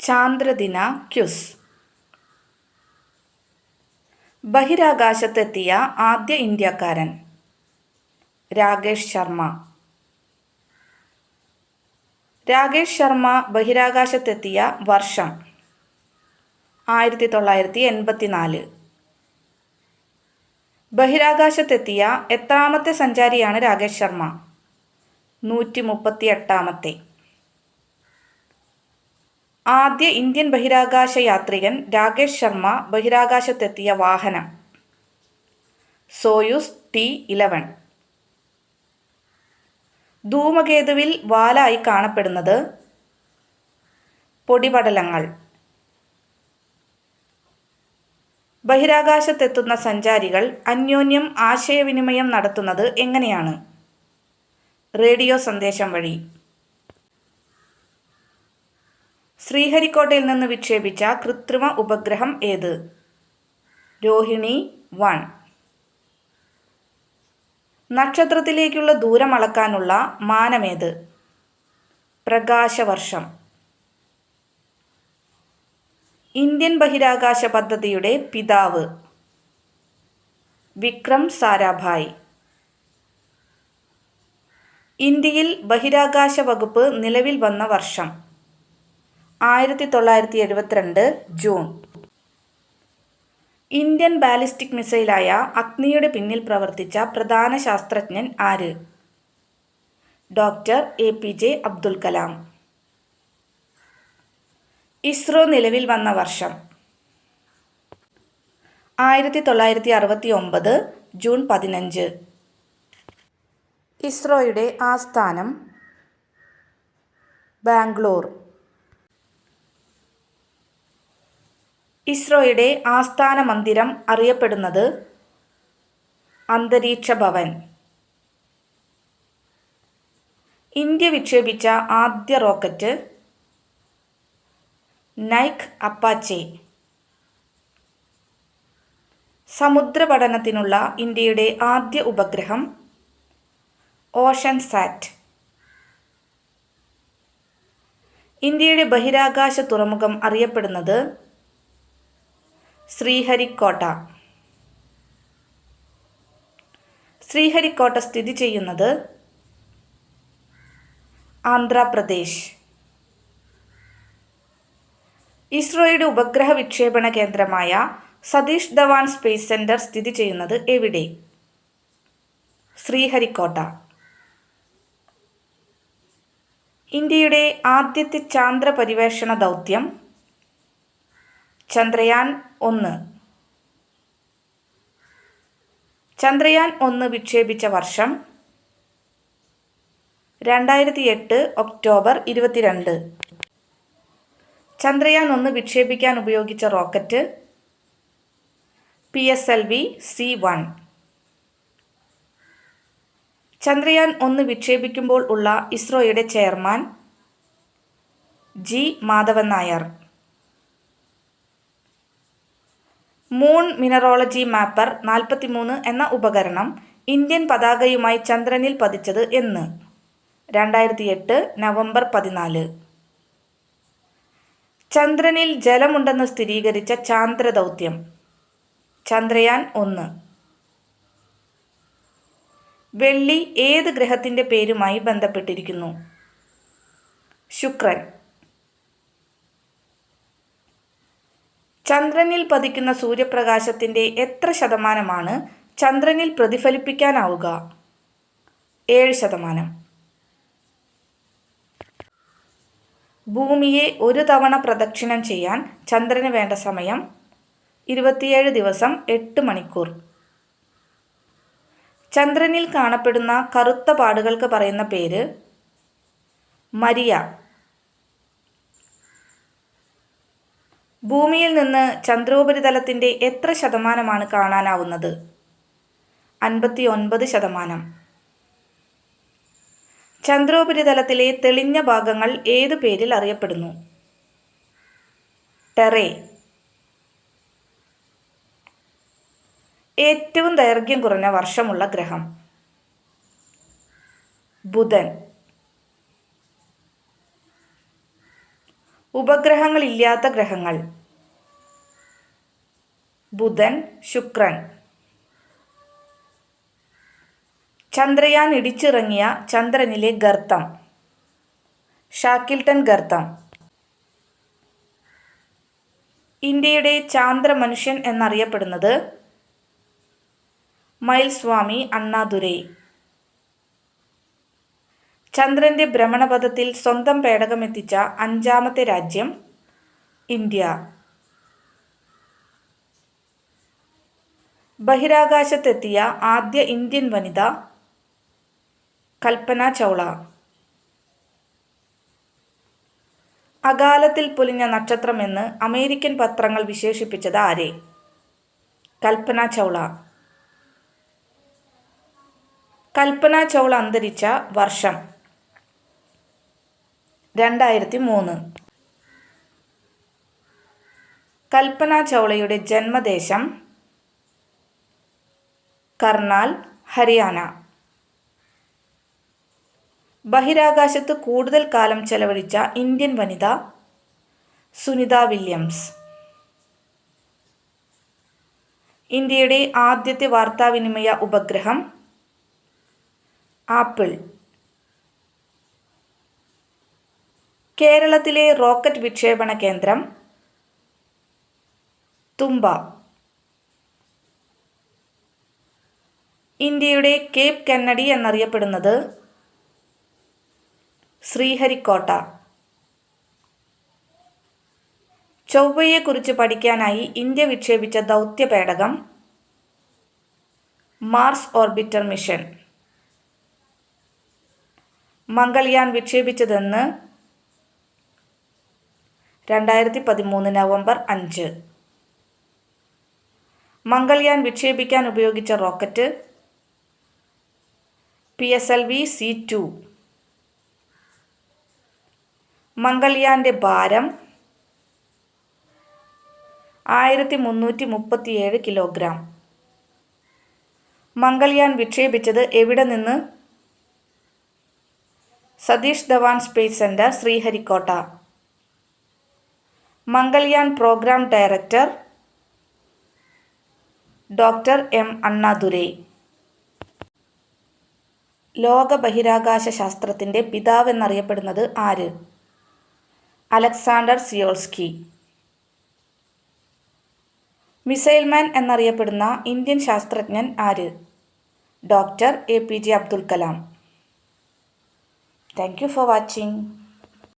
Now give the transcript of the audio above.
ചാന്ദ്രദിന quiz. ബഹിരാകാശത്തെത്തിയ ആദ്യ ഇന്ത്യക്കാരൻ രാകേഷ് ശർമ്മ. രാകേഷ് ശർമ്മ ബഹിരാകാശത്തെത്തിയ വർഷം ആയിരത്തി തൊള്ളായിരത്തി എൺപത്തി നാല് ബഹിരാകാശത്തെത്തിയ എത്രാമത്തെ സഞ്ചാരിയാണ് രാകേഷ് ശർമ്മ? നൂറ്റി മുപ്പത്തി എട്ടാമത്തെ ആദ്യ ഇന്ത്യൻ ബഹിരാകാശ യാത്രികൻ രാകേഷ് ശർമ്മ ബഹിരാകാശത്തെത്തിയ വാഹനം. Soyuz T eleven. ധൂമകേതുവിൽ വാലായി കാണപ്പെടുന്നത് പൊടിപടലങ്ങൾ. ബഹിരാകാശത്തെത്തുന്ന സഞ്ചാരികൾ അന്യോന്യം ആശയവിനിമയം നടത്തുന്നത് എങ്ങനെയാണ്? റേഡിയോ സന്ദേശം വഴി. ശ്രീഹരിക്കോട്ടയിൽ നിന്ന് വിക്ഷേപിച്ച കൃത്രിമ ഉപഗ്രഹം ഏത്? രോഹിണി വൺ. നക്ഷത്രത്തിലേക്കുള്ള ദൂരം അളക്കാനുള്ള മാനമേത് പ്രകാശവർഷം. ഇന്ത്യൻ ബഹിരാകാശ പദ്ധതിയുടെ പിതാവ്. വിക്രം സാരാഭായ്. ഇന്ത്യയിൽ ബഹിരാകാശ വകുപ്പ് നിലവിൽ വന്ന വർഷം. ആയിരത്തി തൊള്ളായിരത്തി എഴുപത്തിരണ്ട് ജൂൺ. ഇന്ത്യൻ ബാലിസ്റ്റിക് മിസൈലായ അഗ്നിയുടെ പിന്നിൽ പ്രവർത്തിച്ച പ്രധാന ശാസ്ത്രജ്ഞൻ ആര്? Doctor A P J Abdul Kalam. ISRO നിലവിൽ വന്ന വർഷം. ആയിരത്തി തൊള്ളായിരത്തി അറുപത്തി ഒമ്പത് ജൂൺ പതിനഞ്ച്. ഇസ്രോയുടെ ആസ്ഥാനം ബാംഗ്ലൂർ. ഇസ്രോയുടെ ആസ്ഥാന മന്ദിരം അറിയപ്പെടുന്നത് അന്തരീക്ഷ ഭവൻ ഇന്ത്യ വിക്ഷേപിച്ച ആദ്യ റോക്കറ്റ് നൈക് അപ്പാച്ചെ. സമുദ്ര പഠനത്തിനുള്ള ഇന്ത്യയുടെ ആദ്യ ഉപഗ്രഹം ഓഷൻ സാറ്റ്. ഇന്ത്യയുടെ ബഹിരാകാശ തുറമുഖം അറിയപ്പെടുന്നത് ശ്രീഹരിക്കോട്ട. ശ്രീഹരിക്കോട്ട സ്ഥിതി ചെയ്യുന്നത് ആന്ധ്രാപ്രദേശ്. ഇസ്രോയുടെ ഉപഗ്രഹ വിക്ഷേപണ കേന്ദ്രമായ സതീഷ് ധവാൻ സ്പേസ് സെന്റർ സ്ഥിതി ചെയ്യുന്നത് എവിടെ? ശ്രീഹരിക്കോട്ട. ഇന്ത്യയുടെ ആദ്യത്തെ ചാന്ദ്ര പരിവേഷണ ദൗത്യം ചന്ദ്രയാൻ ഒന്ന്. ചന്ദ്രയാൻ ഒന്ന് വിക്ഷേപിച്ച വർഷം രണ്ടായിരത്തി എട്ട് ഒക്ടോബർ ഇരുപത്തിരണ്ട്. ചന്ദ്രയാൻ ഒന്ന് വിക്ഷേപിക്കാൻ ഉപയോഗിച്ച rocket P S L V C one. Chandrayaan ഒന്ന് വിക്ഷേപിക്കുമ്പോൾ ഉള്ള ഇസ്രോയുടെ chairman G Madhavan Nair. Moon mineralogy mapper നാൽപ്പത്തിമൂന്ന് എന്ന ഉപകരണം ഇന്ത്യൻ പതാകയുമായി ചന്ദ്രനിൽ പതിച്ചത് എന്ന്. രണ്ടായിരത്തി എട്ട് നവംബർ പതിനാല്. ചന്ദ്രനിൽ ജലമുണ്ടെന്ന് സ്ഥിരീകരിച്ച ചാന്ദ്രദൗത്യം. ചന്ദ്രയാൻ ഒന്ന്. വെള്ളി ഏത് ഗ്രഹത്തിന്റെ പേരുമായി ബന്ധപ്പെട്ടിരിക്കുന്നു? ശുക്രൻ. ചന്ദ്രനിൽ പതിക്കുന്ന സൂര്യപ്രകാശത്തിന്റെ എത്ര ശതമാനമാണ് ചന്ദ്രനിൽ പ്രതിഫലിപ്പിക്കാനാവുക? ഏഴ് ശതമാനം. ഭൂമിയെ ഒരു തവണ പ്രദക്ഷിണം ചെയ്യാൻ ചന്ദ്രന് വേണ്ട സമയം ഇരുപത്തിയേഴ് ദിവസം എട്ട് മണിക്കൂർ. ചന്ദ്രനിൽ കാണപ്പെടുന്ന കറുത്ത പാടുകൾക്ക് പറയുന്ന പേര് മരിയ. ഭൂമിയിൽ നിന്ന് ചന്ദ്രോപരിതലത്തിന്റെ എത്ര ശതമാനമാണ് കാണാനാവുന്നത്? അൻപത്തി ഒൻപത് ശതമാനം. ചന്ദ്രോപരിതലത്തിലെ തെളിഞ്ഞ ഭാഗങ്ങൾ ഏതു പേരിൽ അറിയപ്പെടുന്നു? ടെറേ. ഏറ്റവും ദൈർഘ്യം കുറഞ്ഞ വർഷമുള്ള ഗ്രഹം. ബുധൻ. ഉപഗ്രഹങ്ങളില്ലാത്ത ഗ്രഹങ്ങൾ. ബുധൻ ശുക്രൻ. ചന്ദ്രയാൻ ഇടിച്ചിറങ്ങിയ ചന്ദ്രനിലെ ഗർത്തം. ഷാക്കിൽട്ടൺ ഗർത്തം. ഇന്ത്യയുടെ ചാന്ദ്ര മനുഷ്യൻ എന്നറിയപ്പെടുന്നത് മയിൽസ്വാമി അണ്ണാദുരൈ. ചന്ദ്രന്റെ ഭ്രമണപഥത്തിൽ സ്വന്തം പേടകമെത്തിച്ച അഞ്ചാമത്തെ രാജ്യം ഇന്ത്യ. ബഹിരാകാശത്തെത്തിയ ആദ്യ ഇന്ത്യൻ വനിത കൽപ്പന ചൗള. അകാലത്തിൽ പൊലിഞ്ഞ നക്ഷത്രമെന്ന് അമേരിക്കൻ പത്രങ്ങൾ വിശേഷിപ്പിച്ചത് ആരെ? കൽപ്പന ചൗള. കൽപ്പന ചൗള അന്തരിച്ച വർഷം രണ്ടായിരത്തി മൂന്ന് കൽപ്പന ചൗളയുടെ ജന്മദേശം കർണാൽ ഹരിയാന. ബഹിരാകാശത്ത് കൂടുതൽ കാലം ചെലവഴിച്ച ഇന്ത്യൻ വനിത സുനിത വില്യംസ്. ഇന്ത്യയുടെ ആദ്യത്തെ വാർത്താവിനിമയ ഉപഗ്രഹം ആപ്പിൾ. കേരളത്തിലെ റോക്കറ്റ് വിക്ഷേപണ കേന്ദ്രം തുമ്പ ഇന്ത്യയുടെ കേപ്പ് കന്നഡി എന്നറിയപ്പെടുന്നത് ശ്രീഹരിക്കോട്ട. ചൊവ്വയെക്കുറിച്ച് പഠിക്കാനായി ഇന്ത്യ വിക്ഷേപിച്ച ദൗത്യ പേടകം മാർസ് ഓർബിറ്റർ മിഷൻ. മംഗൾയാൻ വിക്ഷേപിച്ചതെന്ന് രണ്ടായിരത്തി പതിമൂന്ന് നവംബർ അഞ്ച്. മംഗൾയാൻ വിക്ഷേപിക്കാൻ ഉപയോഗിച്ച rocket P S L V C two. മംഗൾയാന്റെ ഭാരം ആയിരത്തി മുന്നൂറ്റി മുപ്പത്തിയേഴ് കിലോഗ്രാം. മംഗൾയാൻ വിക്ഷേപിച്ചത് എവിടെ നിന്ന്? Satish Dhawan space centre Sriharikota. Mangalyaan programme director doctor M Annadurai. ലോക ബഹിരാകാശ ശാസ്ത്രത്തിന്റെ പിതാവ് എന്നറിയപ്പെടുന്നത് ആര്? അലക്സാണ്ടർ സിയോൾസ്കി. മിസൈൽ മാൻ എന്നറിയപ്പെടുന്ന ഇന്ത്യൻ ശാസ്ത്രജ്ഞൻ ആര്? Doctor A P J Abdul Kalam. Thank you for watching.